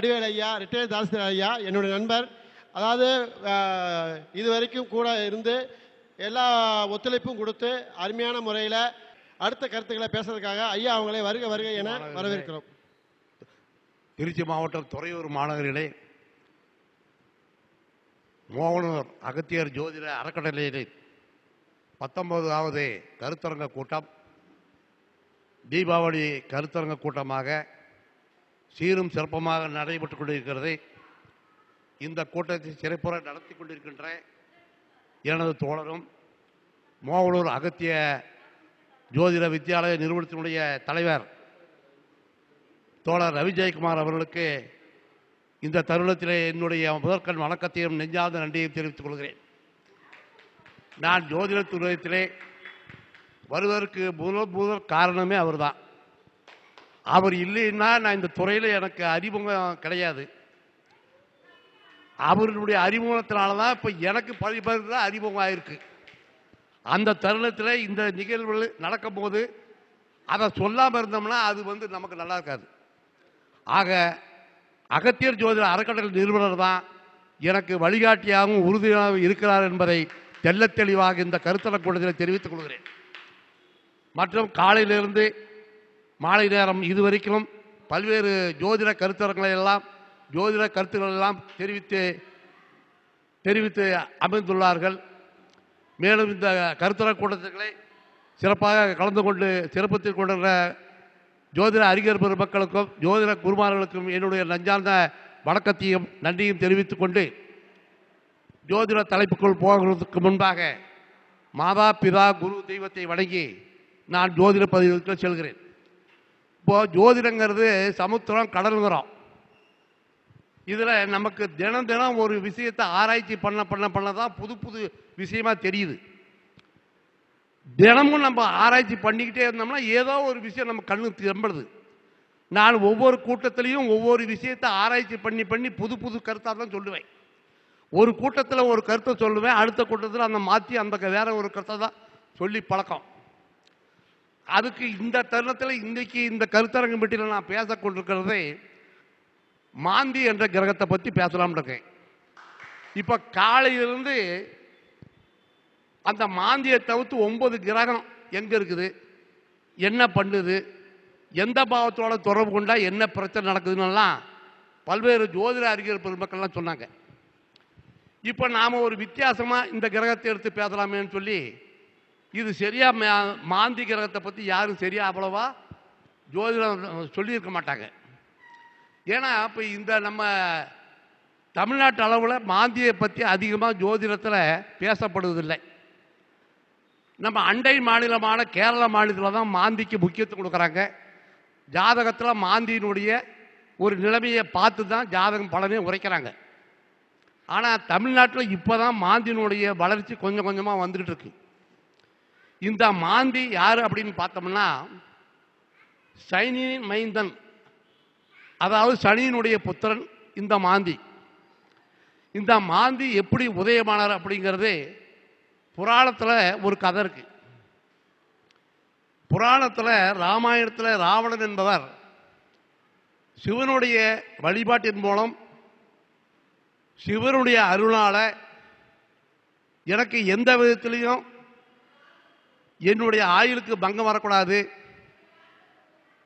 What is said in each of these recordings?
வடிவேல் ஐயா ரிட்டையர் தாசில்தார் ஐயா என்னுடைய நண்பர். அதாவது இது வரைக்கும் கூட இருந்து எல்லா ஒத்துழைப்பும் கொடுத்து அருமையான முறையில் அடுத்த கருத்துக்களை பேசுறதுக்காக ஐயா அவங்களை வருக வருக என வரவேற்கிறோம். திருச்சி மாவட்டம் துறையூர் மாநகரிலே மோகனூர் அகத்தியர் ஜோதிட அறக்கட்டளையிலே பத்தொன்பதாவது கருத்தரங்க கூட்டம் தீபாவளி கருத்தரங்க கூட்டமாக சீரும் சிறப்பமாக நடைபெற்றுக் கொண்டிருக்கிறது இந்த கூட்டத்தை சிறப்புற நடத்தி கொண்டிருக்கின்ற எனது தோழரும் மோகனூர் அகத்திய ஜோதிட வித்தியாலய நிறுவனத்தினுடைய தலைவர் தோழர் ரவி ஜெயக்குமார் அவர்களுக்கு இந்த தருணத்திலே என்னுடைய முதற்கண் வணக்கத்தையும் நெஞ்சார்ந்த நன்றியையும் தெரிவித்துக் கொள்கிறேன். நான் ஜோதிட துறையத்திலே வருவதற்கு முதல் முதல் காரணமே அவர்தான். அவர் இல்லைன்னா நான் இந்த துறையில் எனக்கு அறிமுகம் கிடையாது. அவருடைய அறிமுகத்தினால தான் இப்போ எனக்கு பழி பேருக்கு தான் அறிமுகம் ஆயிருக்கு. அந்த தருணத்தில் இந்த நிகழ்வுகள் நடக்கும்போது அதை சொல்லாமல் இருந்தோம்னா அது வந்து நமக்கு நல்லா இருக்காது. ஆக அகத்தியர் ஜோதிட அறக்கட்டளை நிறுவனர் தான் எனக்கு வழிகாட்டியாகவும் உறுதியாகவும் இருக்கிறார் என்பதை தெல்ல தெளிவாக இந்த கருத்தர கூட்டத்தில் தெரிவித்துக் கொள்கிறேன். மற்றும் காலையிலிருந்து மாலை நேரம் இதுவரைக்கும் பல்வேறு ஜோதிட கருத்தரங்களை எல்லாம் ஜோதிட கருத்துக்கள் எல்லாம் தெரிவித்து தெரிவித்து அமைந்துள்ளார்கள். மேலும் இந்த கருத்தர கூட்டத்துக்களை சிறப்பாக கலந்து கொண்டு சிறப்பித்துக் கொண்டிருக்கிற ஜோதிட அறிஞர் பெருமக்களுக்கும் ஜோதிட குருமார்களுக்கும் என்னுடைய நஞ்சார்ந்த வணக்கத்தையும் நன்றியும் தெரிவித்துக் கொண்டு ஜோதிட தலைப்புக்குள் போகிறதுக்கு முன்பாக மாதா பிதா குரு தெய்வத்தை வணங்கி நான் ஜோதிட பதிவுக்கு செல்கிறேன். இப்போ ஜோதிடங்கிறது சமுத்திரம் கடலுங்கிறோம். இதில் நமக்கு தினம் தினம் ஒரு விஷயத்தை ஆராய்ச்சி பண்ண பண்ண பண்ண தான் புது புது விஷயமா தெரியுது. தினமும் நம்ம ஆராய்ச்சி பண்ணிக்கிட்டே இருந்தோம்னா ஏதோ ஒரு விஷயம் நம்ம கண்ணு திரும்புது நான் ஒவ்வொரு கூட்டத்திலையும் ஒவ்வொரு விஷயத்தை ஆராய்ச்சி பண்ணி பண்ணி புது புது கருத்தாக தான் சொல்லுவேன். ஒரு கூட்டத்தில் ஒரு கருத்தை சொல்லுவேன் அடுத்த கூட்டத்தில் அந்த மாற்றி அந்த க- வேற ஒரு கருத்தை தான் சொல்லி பழக்கம். அதுக்கு இந்த தருணத்தில் இன்னைக்கு இந்த கருத்தரங்கம் பெட்டியில் நான் பேசக்கொண்டிருக்கிறதே மாந்தி என்ற கிரகத்தை பற்றி பேசலாம்னு இருக்கேன். இப்போ காலையிலிருந்து அந்த மாந்தியை தவிர்த்து ஒன்பது கிரகம் எங்கே இருக்குது? என்ன பண்ணுது? எந்த பாவத்தோட தொடர்பு கொண்டா என்ன பிரச்சனை நடக்குதுன்னெல்லாம் பல்வேறு ஜோதிட அறிஞர் பெருமக்கள்லாம் சொன்னாங்க. இப்போ நாம் ஒரு வித்தியாசமாக இந்த கிரகத்தை எடுத்து பேசலாமேன்னு சொல்லி இது சரியா மா- மாந்தி கிரகத்தை பற்றி யாரும் சரியா அவ்வளவா ஜோதிடம் சொல்லியிருக்க மாட்டாங்க. ஏன்னா இப்போ இந்த நம்ம தமிழ்நாட்டு அளவில் மாந்தியை பற்றி அதிகமாக ஜோதிடத்தில் பேசப்படுவதில்லை. நம்ம அண்டை மாநிலமான கேரள மாநிலத்தில் தான் மாந்திக்கு முக்கியத்துவம் கொடுக்குறாங்க. ஜாதகத்தில் மாந்தியினுடைய ஒரு நிலைமையை பார்த்து தான் ஜாதகம் பலனே உரைக்கிறாங்க. ஆனால் தமிழ்நாட்டில் இப்போ தான் மாந்தியினுடைய வளர்ச்சி கொஞ்சம் கொஞ்சமாக வந்துகிட்டு இருக்கு. இந்த மாந்தி யார் அப்படின்னு பார்த்தோம்னா சனியின் மைந்தன். அதாவது சனியினுடைய புத்திரன் இந்த மாந்தி. இந்த மாந்தி எப்படி உதயமானார் அப்படிங்கிறது புராணத்தில் ஒரு கதை இருக்கு. புராணத்தில் ராமாயணத்தில் ராவணன் என்பவர் சிவனுடைய வழிபாட்டின் மூலம் சிவனுடைய அருளால் எனக்கு எந்த விதத்திலையும் என்னுடைய ஆயுளுக்கு பங்கம் வரக்கூடாது.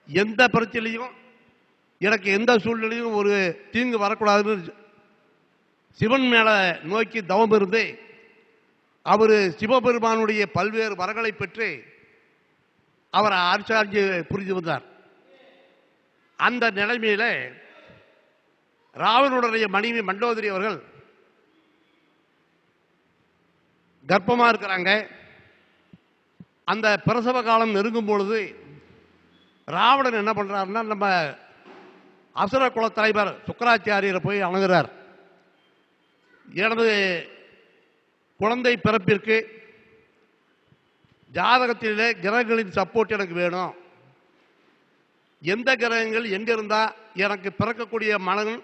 எந்த பிரச்சனையும் எனக்கு எந்த சூழ்நிலையும் ஒரு தீங்கு வரக்கூடாதுன்னு சிவன் மேலே நோக்கி தவம் இருந்து அவர் சிவபெருமானுடைய பல்வேறு வரங்களை பெற்று அவர் ஆச்சாரிய புரிந்து வந்தார். அந்த நிலைமையில் ராவனுடைய மனைவி மண்டோதரி அவர்கள் கர்ப்பமாக இருக்கிறாங்க. அந்த பிரசவ காலம் நெருங்கும் பொழுது ராவணன் என்ன பண்ணுறாருன்னா நம்ம அசுர குல தலைவர் சுக்கராச்சாரியரை போய் அணுகிறார். எனது குழந்தை பிறப்பிற்கு ஜாதகத்திலே கிரகங்களின் சப்போர்ட் எனக்கு வேணும். எந்த கிரகங்கள் எங்கே இருந்தால் எனக்கு பிறக்கக்கூடிய மகன்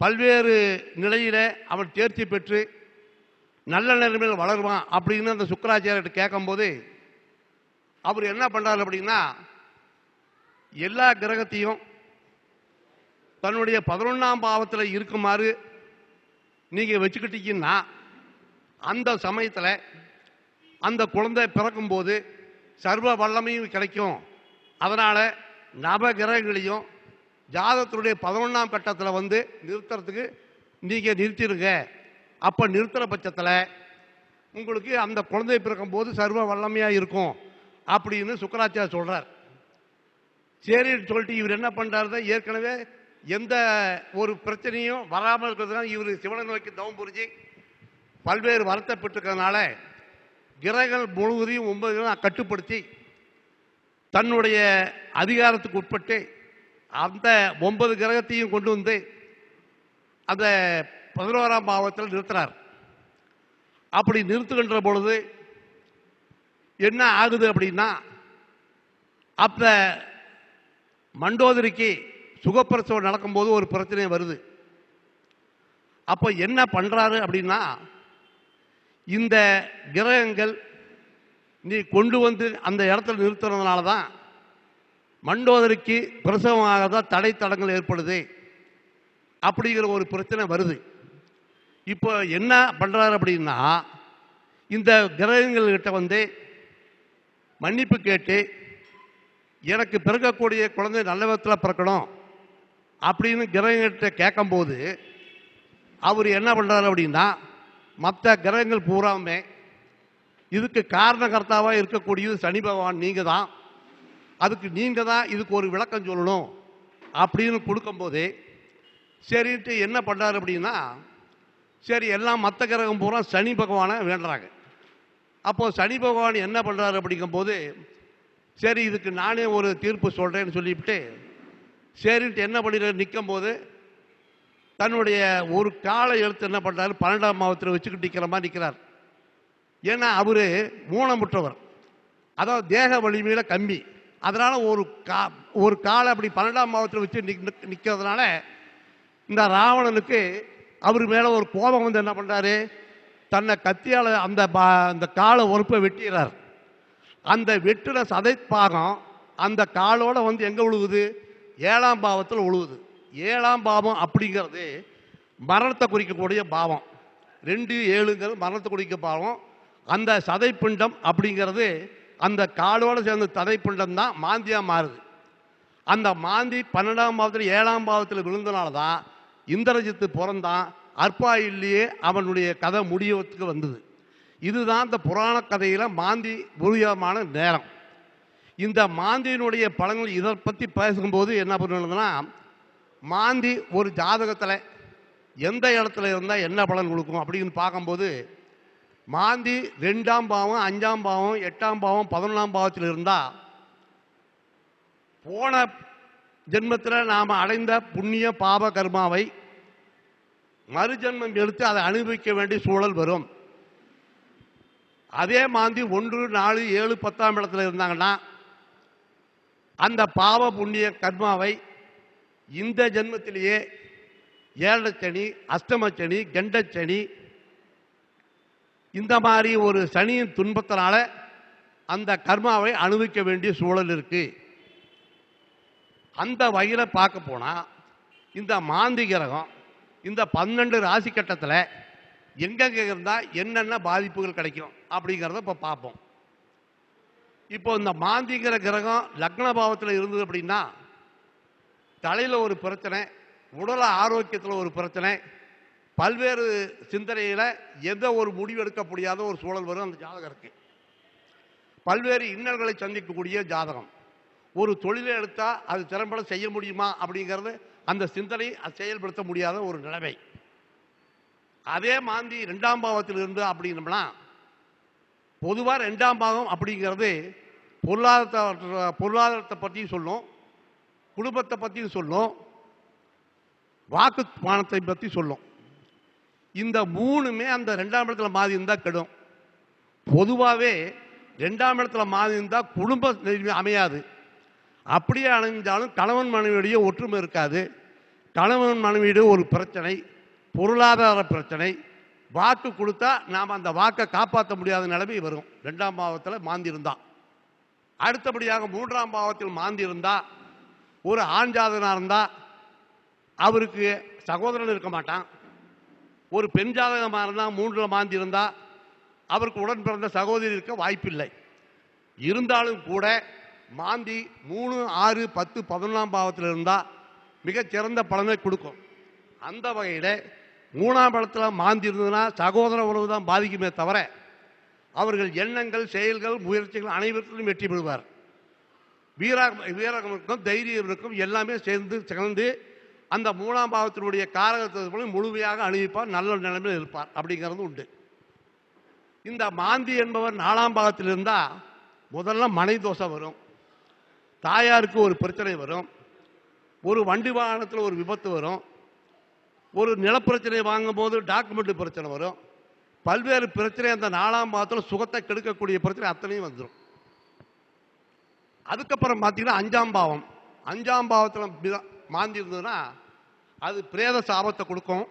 பல்வேறு நிலையிலே அவன் தேர்ச்சி பெற்று நல்ல நிலைமையில் வளருவான் அப்படின்னு அந்த சுக்கராச்சாரியர்கிட்ட கேட்கும்போது அவர் என்ன பண்றாரு அப்படின்னா எல்லா கிரகத்தையும் தன்னுடைய பதினொன்றாம் பாவத்தில் இருக்குமாறு நீங்கள் வச்சுக்கிட்டீங்கன்னா அந்த சமயத்தில் அந்த குழந்தை பிறக்கும்போது சர்வ வல்லமையும் கிடைக்கும். அதனால் நவகிரகங்களையும் ஜாதகத்தினுடைய பதினொன்றாம் கட்டத்தில் வந்து நிறுத்துறதுக்கு நீங்கள் நிறுத்திடுங்க அப்போ நிறுத்துகிற பட்சத்தில் உங்களுக்கு அந்த குழந்தை பிறக்கும்போது சர்வ வல்லமையாக இருக்கும். அப்படின்னு சுக்கராச்சார் சொல்கிறார் சரின்னு சொல்லிட்டு இவர் என்ன பண்ணுறாரு ஏற்கனவே எந்த ஒரு பிரச்சனையும் வராமல் இருக்கிறதுனால இவர் சிவனை நோக்கி தவம் புரிஞ்சு பல்வேறு வரத்தை பெற்றிருக்கிறதுனால கிரகங்கள் முழுவதையும் ஒன்பது கிரகம் கட்டுப்படுத்தி தன்னுடைய அதிகாரத்துக்கு உட்பட்டு அந்த ஒன்பது கிரகத்தையும் கொண்டு வந்து அந்த பதினோராம் பாவத்தில் நிறுத்துறார். அப்படி நிறுத்துகின்ற பொழுது என்ன ஆகுது அப்படின்னா அப்ப மண்டோதரிக்கு சுகப்பிரசவம் நடக்கும்போது ஒரு பிரச்சனை வருது. அப்போ என்ன பண்றாரு அப்படின்னா இந்த கிரகங்கள் நீ கொண்டு வந்து அந்த இடத்துல நிறுத்துறதுனால தான் மண்டோதரிக்கு பிரசவமாக தடை தடங்கள் ஏற்படுது. அப்படிங்கிற ஒரு பிரச்சனை வருது. இப்போ என்ன பண்ணுறாரு அப்படின்னா இந்த கிரகங்கள்கிட்ட வந்து மன்னிப்பு கேட்டு எனக்கு பிறக்கக்கூடிய குழந்தை நல்ல விதத்தில் பிறக்கணும் அப்படின்னு கிரகங்கிட்ட கேட்கும்போது அவர் என்ன பண்ணுறாரு அப்படின்னா மற்ற கிரகங்கள் பூராமே இதுக்கு காரணகர்த்தாவாக இருக்கக்கூடியது சனி பகவான் நீங்கள் தான் அதுக்கு நீங்கள் தான் இதுக்கு ஒரு விளக்கம் சொல்லணும் அப்படின்னு கொடுக்கும்போது சரின்ட்டு என்ன பண்ணுறாரு அப்படின்னா சரி எல்லாம் மற்ற கிரகம் பூரா சனி பகவானை வேண்டுறாங்க. அப்போது சனி பகவான் என்ன பண்ணுறாரு அப்படிங்கும்போது சரி இதுக்கு நானே ஒரு தீர்ப்பு சொல்கிறேன்னு சொல்லிவிட்டு சரின்ட்டு என்ன பண்ணிடுறாரு? நிற்கும் போது தன்னுடைய ஒரு காலை எழுத்து என்ன பண்ணுறாரு பன்னெண்டாம் மாவத்தில் வச்சுக்கிட்டு நிற்கிற மாதிரி நிற்கிறார் ஏன்னா அவர் ஊனமுற்றவர் அதாவது தேக வலிமையில் கம்மி. அதனால் ஒரு கா ஒரு காலை அப்படி பன்னெண்டாம் மாவத்தில் வச்சு நிற்கிறதுனால இந்த ராவணனுக்கு அவர் மேலே ஒரு கோபம் வந்து என்ன பண்ணுறாரு தன்னை கத்தியால் அந்த பா அந்த காலை உறுப்பை வெட்டிடுறார் அந்த வெட்டுன சதைப்பாகம் அந்த காலோடு வந்து எங்கே உழுவுது? ஏழாம் பாவத்தில் உழுவுது. ஏழாம் பாவம் அப்படிங்கிறது மரணத்தை குறிக்கக்கூடிய பாவம். ரெண்டு ஏழுங்கிறது மரணத்தை குறிக்க பாவம். அந்த சதைப்பிண்டம் அப்படிங்கிறது அந்த காலோடு சேர்ந்த சதைப்பிண்டம் தான் மாந்தியாக மாறுது. அந்த மாந்தி பன்னெண்டாம் பாவத்தில் ஏழாம் பாவத்தில் விழுந்தனால தான் இந்திரஜித்து பிறந்தான். அற்பாயிலேயே அவனுடைய கதை முடியறதுக்கு வந்தது. இதுதான் இந்த புராண கதையில் மாந்தி முருகமான நேரம். இந்த மாந்தியினுடைய பலன்கள் இதை பற்றி பேசும்போது என்ன பண்ணுறதுன்னா மாந்தி ஒரு ஜாதகத்தில் எந்த இடத்துல இருந்தால் என்ன பலன் கொடுக்கும் அப்படின்னு பார்க்கும்போது மாந்தி ரெண்டாம் பாவம் அஞ்சாம் பாவம் எட்டாம் பாவம் பதினொன்றாம் பாவத்தில் இருந்தால் போன ஜென்மத்தில் நாம் அடைந்த புண்ணிய பாப கர்மாவை மறுஜென்மம் எடுத்து அதை அனுபவிக்க வேண்டிய சூழல் வரும். அதே மாந்தி ஒன்று நாலு ஏழு பத்தாம் இடத்துல இருந்தாங்கன்னா அந்த பாவ புண்ணிய கர்மாவை இந்த ஜென்மத்திலேயே ஏழச்சனி அஷ்டமச்சனி கண்டச்சனி இந்த மாதிரி ஒரு சனியின் துன்பத்தினால அந்த கர்மாவை அனுபவிக்க வேண்டிய சூழல் இருக்கு. அந்த வகையில் பார்க்க போனால் இந்த மாந்தி கிரகம் இந்த பன்னெண்டு ராசி கட்டத்தில் எங்கெங்கே இருந்தால் என்னென்ன பாதிப்புகள் கிடைக்கும் அப்படிங்கிறத இப்போ பார்ப்போம். இப்போ இந்த மாந்திங்கிற கிரகம் லக்ன பாவத்தில் இருந்தது அப்படின்னா தலையில் ஒரு பிரச்சனை உடல் ஆரோக்கியத்தில் ஒரு பிரச்சனை பல்வேறு சிந்தனையில் எந்த ஒரு முடிவு எடுக்க முடியாத ஒரு சூழல் வரும் அந்த ஜாதகருக்கு பல்வேறு இன்னல்களை சந்திக்கக்கூடிய ஜாதகம். ஒரு தொழிலை எடுத்தால் அது திறம்பட செய்ய முடியுமா அப்படிங்கிறது அந்த சிந்தனை செயல்படுத்த முடியாத ஒரு நிலைமை. அதே மாந்தி ரெண்டாம் பாவத்தில் இருந்து அப்படின்னம்னா பொதுவாக ரெண்டாம் பாவம் அப்படிங்கிறது பொருளாதார பொருளாதாரத்தை பற்றியும் சொல்லும் குடும்பத்தை பற்றியும் சொல்லும் வாக்கு மானத்தை பற்றி சொல்லும். இந்த மூணுமே அந்த ரெண்டாம் இடத்துல மாதிரி இருந்தால் கெடும். பொதுவாகவே ரெண்டாம் இடத்துல மாதிரி இருந்தால் குடும்ப அமையாது. அப்படியே அணிஞ்சாலும் கணவன் மனைவியுடைய ஒற்றுமை இருக்காது. கணவன் மனைவியுடைய ஒரு பிரச்சனை பொருளாதார பிரச்சனை. வாக்கு கொடுத்தா நாம் அந்த வாக்கை காப்பாற்ற முடியாத நிலைமை வரும். ரெண்டாம் பாவத்தில் மாந்தி அடுத்தபடியாக மூன்றாம் பாவத்தில் மாந்தி இருந்தால் ஒரு ஆண் ஜாதகனாக இருந்தால் அவருக்கு சகோதரன் இருக்க மாட்டான். ஒரு பெண் ஜாதகமாக இருந்தால் மூன்றில் மாந்தி இருந்தால் அவருக்கு உடன் பிறந்த சகோதரி இருக்க வாய்ப்பில்லை. இருந்தாலும் கூட மாந்தி மூணு ஆறு பத்து பதினொன்றாம் பாவத்தில் இருந்தால் மிகச்சிறந்த பலனை கொடுக்கும். அந்த வகையில் மூணாம் படத்தில் மாந்தி இருந்ததுன்னா சகோதர உறவு தான் பாதிக்குமே தவிர அவர்கள் எண்ணங்கள் செயல்கள் முயற்சிகள் அனைவருக்கும் வெற்றி பெறுவார். வீரா வீரகம் இருக்கும் தைரியம் இருக்கும் எல்லாமே சேர்ந்து கலந்து அந்த மூணாம் பாவத்தினுடைய காரகத்துவ முழுமையாக அணிவிப்பார் நல்ல நிலைமையில் இருப்பார் அப்படிங்கிறது உண்டு. இந்த மாந்தி என்பவர் நாலாம் பாகத்தில் இருந்தால் முதல்ல மனை தோசை வரும். தாயாருக்கு ஒரு பிரச்சனை வரும். ஒரு வண்டி வாகனத்தில் ஒரு விபத்து வரும். ஒரு நிலப்பிரச்சனை வாங்கும்போது டாக்குமெண்ட் பிரச்சனை வரும். பல்வேறு பிரச்சனை அந்த நாலாம் மாதத்தில் சுகத்தை கெடுக்கக்கூடிய பிரச்சனை அத்தனையும் வந்துடும் அதுக்கப்புறம் பார்த்தீங்கன்னா அஞ்சாம் பாவம். அஞ்சாம் பாவத்தில் மாந்தி இருந்ததுன்னா அது பிரேத சாபத்தை கொடுக்கும்.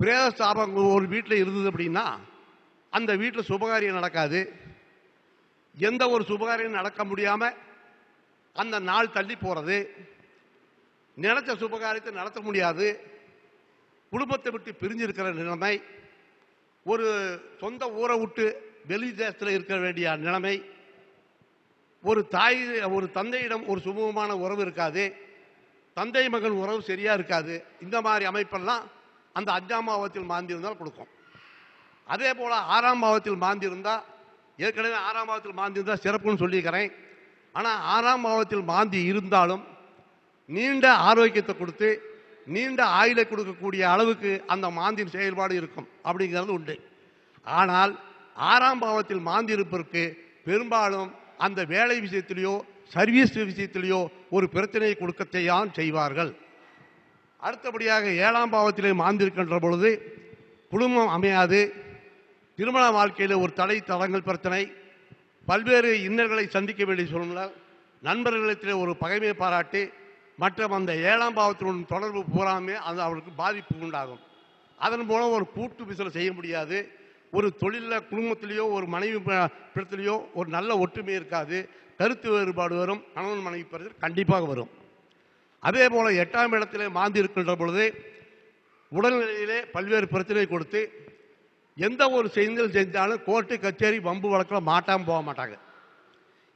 பிரேத சாபம் ஒரு வீட்டில் இருந்தது அப்படின்னா அந்த வீட்டில் சுபகாரியம் நடக்காது. எந்த ஒரு சுபகாரியம் நடக்க முடியாமல் அந்த நாள் தள்ளி போகிறது நினைச்ச சுபகாரியத்தை நடத்த முடியாது. குடும்பத்தை விட்டு பிரிஞ்சிருக்கிற நிலைமை ஒரு சொந்த ஊரை விட்டு வெளி தேசத்தில் இருக்க வேண்டிய நிலைமை ஒரு தாய் ஒரு தந்தையிடம் ஒரு சுமூகமான உறவு இருக்காது. தந்தை மகன் உறவு சரியாக இருக்காது. இந்த மாதிரி அமைப்பெல்லாம் அந்த அஞ்சாம் பாவத்தில் மாந்தி இருந்தால் கொடுக்கும். அதே போல் ஆறாம் பாவத்தில் மாந்தி இருந்தால் ஏற்கனவே ஆறாம் பாவத்தில் மாந்தி இருந்தால் சிறப்புன்னு சொல்லியிருக்கிறேன். ஆனால் ஆறாம் பாவத்தில் மாந்தி இருந்தாலும் நீண்ட ஆரோக்கியத்தை கொடுத்து நீண்ட ஆயுளை கொடுக்கக்கூடிய அளவுக்கு அந்த மாந்தின் செயல்பாடு இருக்கும் அப்படிங்கிறது உண்டு. ஆனால் ஆறாம் பாவத்தில் மாந்தி இருப்பதற்கு பெரும்பாலும் அந்த வேலை விஷயத்திலேயோ சர்வீஸ் விஷயத்திலேயோ ஒரு பிரச்சனையை கொடுக்கத்தையான் செய்வார்கள். அடுத்தபடியாக ஏழாம் பாவத்திலே மாந்திருக்கின்ற பொழுது குடும்பம் அமையாது. திருமண வாழ்க்கையில் ஒரு தடை தடங்கள் பிரச்சனை. பல்வேறு இன்னல்களை சந்திக்க வேண்டிய சூழ்நிலை. நண்பர்களிடத்திலே ஒரு பகைமையை பாராட்டி மற்றும் அந்த ஏழாம் பாவத்தினுடன் தொடர்பு பூராமே அது அவருக்கு பாதிப்பு உண்டாகும். அதன் மூலம் ஒரு கூட்டு பிசினஸ் செய்ய முடியாது. ஒரு தொழிலில் குடும்பத்திலேயோ ஒரு மனைவி ப- பிடத்திலேயோ ஒரு நல்ல ஒற்றுமை இருக்காது. கருத்து வேறுபாடு வரும். கணவன் மனைவி பிறகு கண்டிப்பாக வரும். அதே போல் எட்டாம் இடத்திலே மாந்தி இருக்கின்ற பொழுது உடல்நிலையிலே பல்வேறு பிரச்சனை கொடுத்து எந்த ஒரு செய்தியில் செஞ்சாலும் கோர்ட்டு கச்சேரி வம்பு வழக்கில் மாட்டாமல் போக மாட்டாங்க.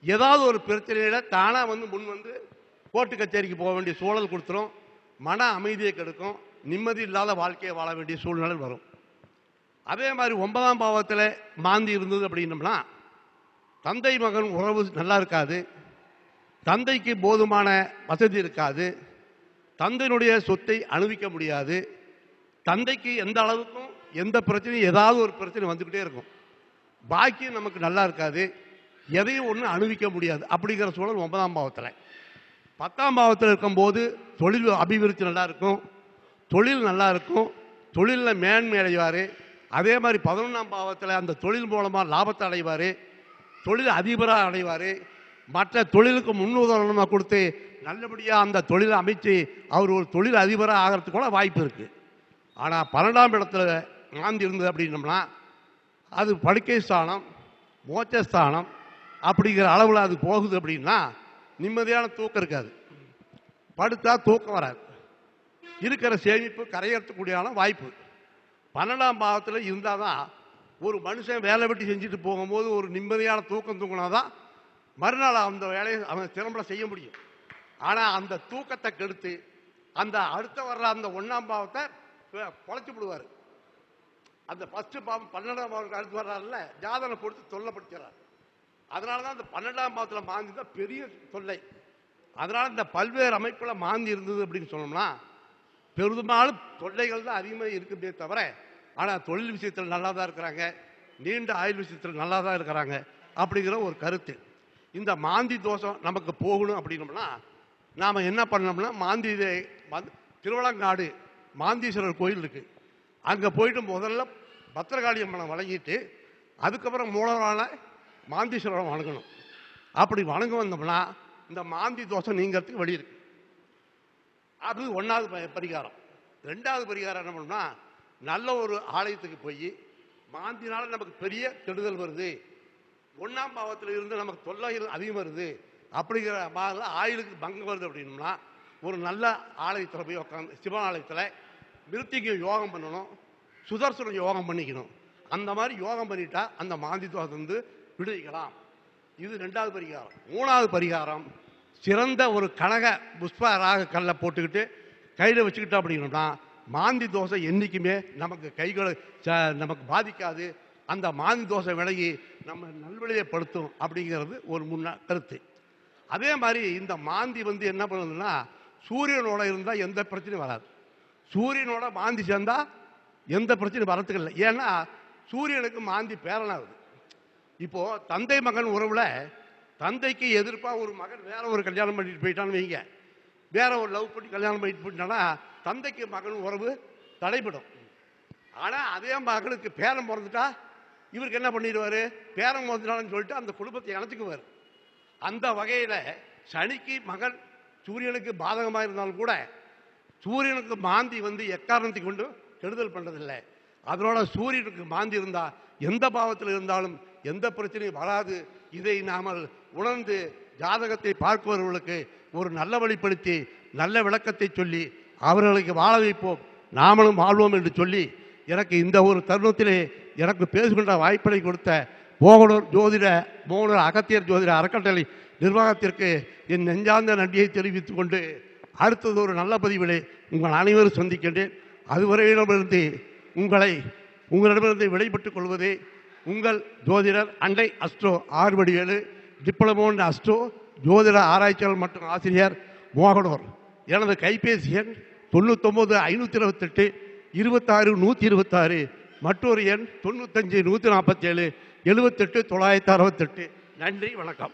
ஏதாவது ஒரு பிரச்சனையில தானாக வந்து முன் வந்து கோர்ட்டு கச்சேரிக்கு போக வேண்டிய சூழல் கொடுத்துரும். மன அமைதியை கெடுக்கும். நிம்மதி இல்லாத வாழ்க்கையை வாழ வேண்டிய சூழ்நிலை வரும். அதே மாதிரி ஒன்பதாம் பாவத்தில் மாந்தி இருந்தது அப்படின்னம்னா தந்தை மகன் உறவு நல்லா இருக்காது. தந்தைக்கு போதுமான வசதி இருக்காது. தந்தையினுடைய சொத்தை அனுபவிக்க முடியாது. தந்தைக்கு எந்த அளவுக்கும் எந்த பிரச்சனையும் ஏதாவது ஒரு பிரச்சனை வந்துக்கிட்டே இருக்கும். பாக்கியம் நமக்கு நல்லா இருக்காது. எதையும் ஒன்று அனுபவிக்க முடியாது. அப்படிங்கிற சூழல் ஒன்பதாம் பாவத்தில். பத்தாம் பாவத்தில் இருக்கும்போது தொழில் அபிவிருத்தி நல்லா இருக்கும் தொழில் நல்லா இருக்கும் தொழிலில் மேன்மை அடைவார். அதே மாதிரி பதினொன்றாம் பாவத்தில் அந்த தொழில் மூலமாக லாபத்தை அடைவார். தொழில் அதிபராக அடைவார். மற்ற தொழிலுக்கு முன்னுதாரணமாக கொடுத்து நல்லபடியாக அந்த தொழிலை அமைச்சு அவர் ஒரு தொழில் அதிபராக ஆகிறதுக்கு கூட வாய்ப்பு இருக்குது ஆனால் பன்னெண்டாம் இடத்துல மாந்தி இருந்தது அப்படின்னம்னா அது படுக்கை ஸ்தானம் மோட்சஸ்தானம் அப்படிங்கிற அளவில் அது போகுது அப்படின்னா நிம்மதியான தூக்கம் இருக்காது. படுத்தா தூக்கம் வராது. இருக்கிற சேமிப்பு கரையேற்றக்கூடியான வாய்ப்பு. பன்னெண்டாம் பாவத்தில் இருந்தால் தான் ஒரு மனுஷன் வேலை வெட்டி செஞ்சுட்டு போகும்போது ஒரு நிம்மதியான தூக்கம் தூங்கினா தான் மறுநாள் அந்த வேலையை அவன் திறம்பட செய்ய முடியும். ஆனால் அந்த தூக்கத்தை கெடுத்து அந்த அடுத்த வர்ற அந்த ஒன்றாம் பாவத்தை பொழைச்சி விடுவார். அந்த ஃபஸ்ட்டு பாவம் பன்னெண்டாம் பாவத்துக்கு அடுத்து வர்றாருல்ல ஜாதனை கொடுத்து தொல்லைப்படுத்துறார் அதனால தான் அந்த பன்னெண்டாம் பாவத்தில் மாந்தி தான் பெரிய தொல்லை. அதனால் இந்த பல்வேறு அமைப்பில் மாந்தி இருந்தது அப்படின்னு சொன்னோம்னா பெரும்பாலும் தொல்லைகள் தான் அதிகமாக இருக்குமே தவிர ஆனால் தொழில் விஷயத்தில் நல்லா தான் இருக்கிறாங்க. நீண்ட ஆயுள் விஷயத்தில் நல்லா தான் இருக்கிறாங்க அப்படிங்கிற ஒரு கருத்து. இந்த மாந்தி தோஷம் நமக்கு போகணும் அப்படின்னோம்னா நாம் என்ன பண்ணோம்னா மாந்தி திருவளங்காடு மாந்தீஸ்வரர் கோயில் இருக்குது அங்கே போயிட்டு முதல்ல பத்திரகாளி அம்மனை வழங்கிட்டு அதுக்கப்புறம் மூலவரான மாந்தீஸ்வரரை வணங்கணும். அப்படி வணங்க வந்தோம்னா இந்த மாந்தி தோஷம் நீங்கிறதுக்கு வழி இருக்கு. அது ஒன்றாவது ப- பரிகாரம். ரெண்டாவது பரிகாரம் என்ன பண்ணணும்னா நல்ல ஒரு ஆலயத்துக்கு போய் மாந்தினால நமக்கு பெரிய கெடுதல் வருது. ஒன்றாம் பாவத்தில் இருந்து நமக்கு தொல்லைகள் அதிகம் வருது. அப்படிங்கிற மாதிரி ஆயுளுக்கு பங்கம் வருது அப்படின்னா ஒரு நல்ல ஆலயத்தில் போய் உட்காந்து சிவன் ஆலயத்தில் மிருத்திக்கு யோகம் பண்ணணும். சுதர்சன யோகம் பண்ணிக்கணும். அந்த மாதிரி யோகம் பண்ணிட்டா அந்த மாந்தி தோஷம் வந்து விடுவிக்கலாம் இது ரெண்டாவது பரிகாரம். மூணாவது பரிகாரம் சிறந்த ஒரு கனக புஷ்ப ராக கல்லை போட்டுக்கிட்டு கையில் வச்சுக்கிட்டோம் அப்படின்னா மாந்தி தோசை என்றைக்குமே நமக்கு கைகளை ச- நமக்கு பாதிக்காது. அந்த மாந்தி தோசை விலகி நம்ம நல்வழியப்படுத்தும் அப்படிங்கிறது ஒரு முன்ன கருத்து. அதே மாதிரி இந்த மாந்தி வந்து என்ன பண்ணுதுன்னா சூரியனோட இருந்தால் எந்த பிரச்சனையும் வராது. சூரியனோட மாந்தி சேர்ந்தால் எந்த பிரச்சனையும் வரத்துக்கு இல்லை. ஏன்னா சூரியனுக்கு மாந்தி பேரனாகுது. இப்போ தந்தை மகன் உறவுல தந்தைக்கு எதிர்ப்பா ஒரு மகன் வேற ஒரு கல்யாணம் பண்ணிட்டு போயிட்டான்னு வைங்க. வேற ஒரு லவ் பண்ணி கல்யாணம் பண்ணிட்டு போயிட்டானா தந்தைக்கு மகன் உறவு தடைபடும். ஆனா அதே மகனுக்கு பேரம் பிறந்துட்டா இவருக்கு என்ன பண்ணிடுவாரு? பேரம் பிறந்துட்டான்னு சொல்லிட்டு அந்த குடும்பத்தை இணைச்சுக்குவார். அந்த வகையில சனிக்கு மகன் சூரியனுக்கு பாதகமாக இருந்தாலும் கூட சூரியனுக்கு மாந்தி வந்து எக்காரணத்தை கொண்டு கெடுதல் பண்ணுறதில்லை அதனோட சூரியனுக்கு மாந்தி இருந்தால் எந்த பாவத்தில் இருந்தாலும் எந்த பிரச்சனையும் வராது. இதை நாமல் உணர்ந்து ஜாதகத்தை பார்ப்பவர்களுக்கு ஒரு நல்ல வழிப்படுத்தி நல்ல விளக்கத்தை சொல்லி அவர்களுக்கு வாழ வைப்போம். நாமளும் வாழ்வோம் என்று சொல்லி எனக்கு இந்த ஒரு தருணத்திலே எனக்கு பேசுகின்ற வாய்ப்பினை கொடுத்த மோகனூர் ஜோதிட மோகனூர் அகத்தியர் ஜோதிட அறக்கட்டளை நிர்வாகத்திற்கு என் நெஞ்சார்ந்த நன்றியை தெரிவித்துக் கொண்டு அடுத்தது ஒரு நல்ல பதிவிலே உங்கள் அனைவரும் சந்திக்கின்றேன். அதுவரையிடமிருந்து உங்களை உங்களிடமிருந்து விடைபெற்றுக் கொள்வதே உங்கள் ஜோதிடர் அண்டை அஸ்ட்ரோ ஆறுபடிவேலு டிப்ளமோ அஸ்ட்ரோ ஜோதிட ஆராய்ச்சியாளர் மற்றும் ஆசிரியர் மோகனூர். எனது கைபேசி எண் தொண்ணூத்தொம்பது ஐநூற்றி இருபத்தெட்டு இருபத்தாறு நூற்றி இருபத்தாறு மற்றொரு எண் தொண்ணூத்தஞ்சு நூற்றி நாற்பத்தேழு எழுபத்தெட்டு தொள்ளாயிரத்தி அறுபத்தெட்டு. நன்றி வணக்கம்.